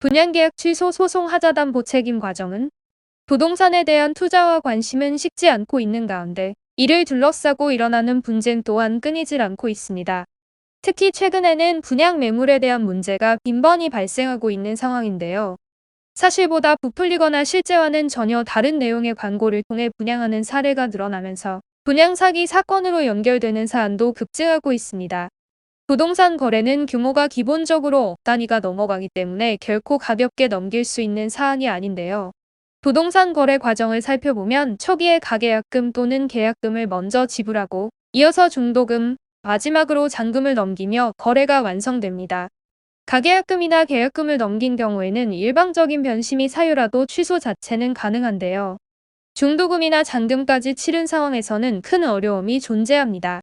분양계약 취소 소송 하자담 보 책임 과정은 부동산에 대한 투자와 관심은 식지 않고 있는 가운데 이를 둘러싸고 일어나는 분쟁 또한 끊이질 않고 있습니다. 특히 최근에는 분양 매물에 대한 문제가 빈번히 발생하고 있는 상황인데요. 사실보다 부풀리거나 실제와는 전혀 다른 내용의 광고를 통해 분양하는 사례가 늘어나면서 분양 사기 사건으로 연결되는 사안도 급증하고 있습니다. 부동산 거래는 규모가 기본적으로 억 단위가 넘어가기 때문에 결코 가볍게 넘길 수 있는 사안이 아닌데요. 부동산 거래 과정을 살펴보면 초기에 가계약금 또는 계약금을 먼저 지불하고 이어서 중도금, 마지막으로 잔금을 넘기며 거래가 완성됩니다. 가계약금이나 계약금을 넘긴 경우에는 일방적인 변심이 사유라도 취소 자체는 가능한데요. 중도금이나 잔금까지 치른 상황에서는 큰 어려움이 존재합니다.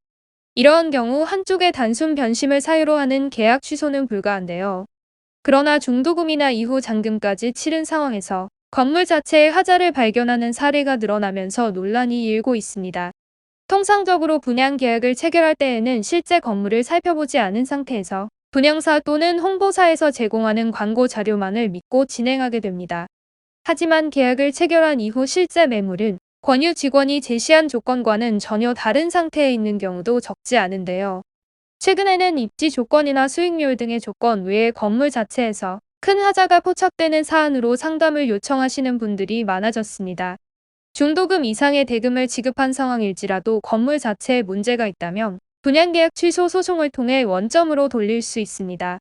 이러한 경우 한쪽의 단순 변심을 사유로 하는 계약 취소는 불가한데요. 그러나 중도금이나 이후 잔금까지 치른 상황에서 건물 자체의 하자를 발견하는 사례가 늘어나면서 논란이 일고 있습니다. 통상적으로 분양 계약을 체결할 때에는 실제 건물을 살펴보지 않은 상태에서 분양사 또는 홍보사에서 제공하는 광고 자료만을 믿고 진행하게 됩니다. 하지만 계약을 체결한 이후 실제 매물은 권유 직원이 제시한 조건과는 전혀 다른 상태에 있는 경우도 적지 않은데요. 최근에는 입지 조건이나 수익률 등의 조건 외에 건물 자체에서 큰 하자가 포착되는 사안으로 상담을 요청하시는 분들이 많아졌습니다. 중도금 이상의 대금을 지급한 상황일지라도 건물 자체에 문제가 있다면 분양계약 취소 소송을 통해 원점으로 돌릴 수 있습니다.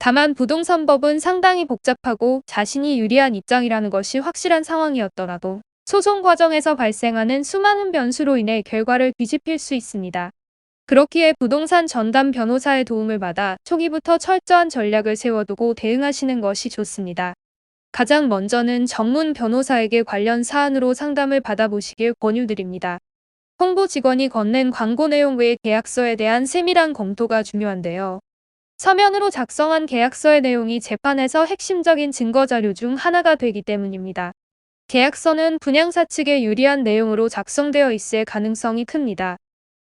다만 부동산법은 상당히 복잡하고 자신이 유리한 입장이라는 것이 확실한 상황이었더라도 소송 과정에서 발생하는 수많은 변수로 인해 결과를 뒤집힐 수 있습니다. 그렇기에 부동산 전담 변호사의 도움을 받아 초기부터 철저한 전략을 세워두고 대응하시는 것이 좋습니다. 가장 먼저는 전문 변호사에게 관련 사안으로 상담을 받아보시길 권유드립니다. 홍보 직원이 건넨 광고 내용 외의 계약서에 대한 세밀한 검토가 중요한데요. 서면으로 작성한 계약서의 내용이 재판에서 핵심적인 증거 자료 중 하나가 되기 때문입니다. 계약서는 분양사 측에 유리한 내용으로 작성되어 있을 가능성이 큽니다.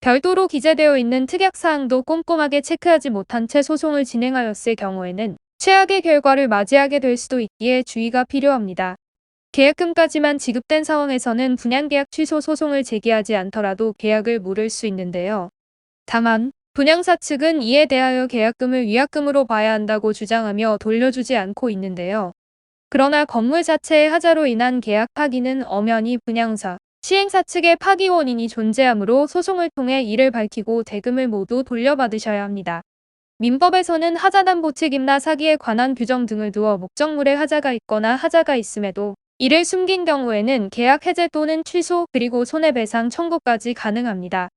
별도로 기재되어 있는 특약사항도 꼼꼼하게 체크하지 못한 채 소송을 진행하였을 경우에는 최악의 결과를 맞이하게 될 수도 있기에 주의가 필요합니다. 계약금까지만 지급된 상황에서는 분양계약 취소 소송을 제기하지 않더라도 계약을 물을 수 있는데요. 다만 분양사 측은 이에 대하여 계약금을 위약금으로 봐야 한다고 주장하며 돌려주지 않고 있는데요. 그러나 건물 자체의 하자로 인한 계약 파기는 엄연히 분양사, 시행사 측의 파기 원인이 존재하므로 소송을 통해 이를 밝히고 대금을 모두 돌려받으셔야 합니다. 민법에서는 하자담보 책임나 사기에 관한 규정 등을 두어 목적물에 하자가 있거나 하자가 있음에도 이를 숨긴 경우에는 계약 해제 또는 취소 그리고 손해배상 청구까지 가능합니다.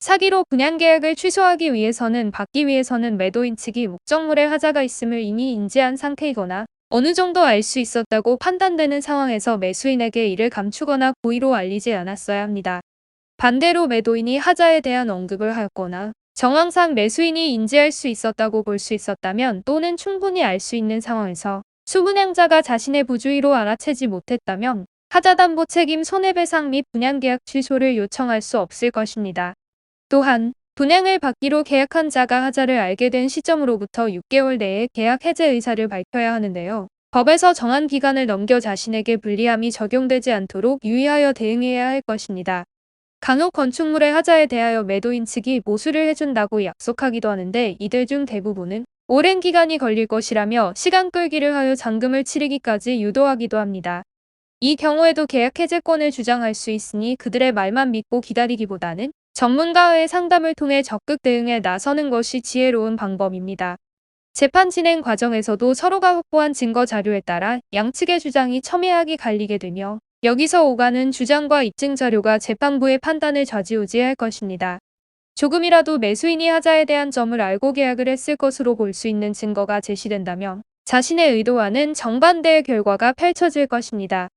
사기로 분양계약을 취소하기 위해서는 받기 위해서는 매도인 측이 목적물에 하자가 있음을 이미 인지한 상태이거나 어느 정도 알 수 있었다고 판단되는 상황에서 매수인에게 이를 감추거나 고의로 알리지 않았어야 합니다. 반대로 매도인이 하자에 대한 언급을 하였거나 정황상 매수인이 인지할 수 있었다고 볼 수 있었다면 또는 충분히 알 수 있는 상황에서 수분양자가 자신의 부주의로 알아채지 못했다면 하자담보 책임 손해배상 및 분양계약 취소를 요청할 수 없을 것입니다. 또한 분양을 받기로 계약한 자가 하자를 알게 된 시점으로부터 6개월 내에 계약 해제 의사를 밝혀야 하는데요. 법에서 정한 기간을 넘겨 자신에게 불리함이 적용되지 않도록 유의하여 대응해야 할 것입니다. 간혹 건축물의 하자에 대하여 매도인 측이 모수를 해준다고 약속하기도 하는데 이들 중 대부분은 오랜 기간이 걸릴 것이라며 시간 끌기를 하여 잔금을 치르기까지 유도하기도 합니다. 이 경우에도 계약 해제권을 주장할 수 있으니 그들의 말만 믿고 기다리기보다는 전문가의 상담을 통해 적극 대응에 나서는 것이 지혜로운 방법입니다. 재판 진행 과정에서도 서로가 확보한 증거 자료에 따라 양측의 주장이 첨예하게 갈리게 되며 여기서 오가는 주장과 입증 자료가 재판부의 판단을 좌지우지할 것입니다. 조금이라도 매수인이 하자에 대한 점을 알고 계약을 했을 것으로 볼 수 있는 증거가 제시된다면 자신의 의도와는 정반대의 결과가 펼쳐질 것입니다.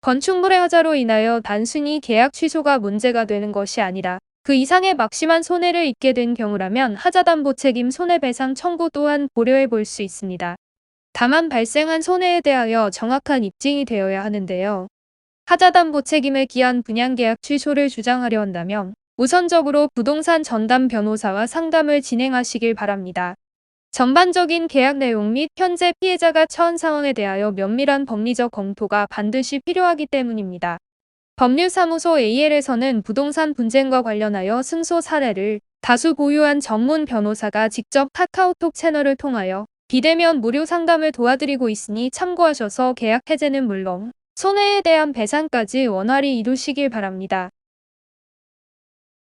건축물의 하자로 인하여 단순히 계약 취소가 문제가 되는 것이 아니라 그 이상의 막심한 손해를 입게 된 경우라면 하자담보 책임 손해배상 청구 또한 고려해 볼 수 있습니다. 다만 발생한 손해에 대하여 정확한 입증이 되어야 하는데요. 하자담보 책임을 기한 분양계약 취소를 주장하려 한다면 우선적으로 부동산 전담 변호사와 상담을 진행하시길 바랍니다. 전반적인 계약 내용 및 현재 피해자가 처한 상황에 대하여 면밀한 법리적 검토가 반드시 필요하기 때문입니다. 법률사무소 AL에서는 부동산 분쟁과 관련하여 승소 사례를 다수 보유한 전문 변호사가 직접 카카오톡 채널을 통하여 비대면 무료 상담을 도와드리고 있으니 참고하셔서 계약 해제는 물론 손해에 대한 배상까지 원활히 이루시길 바랍니다.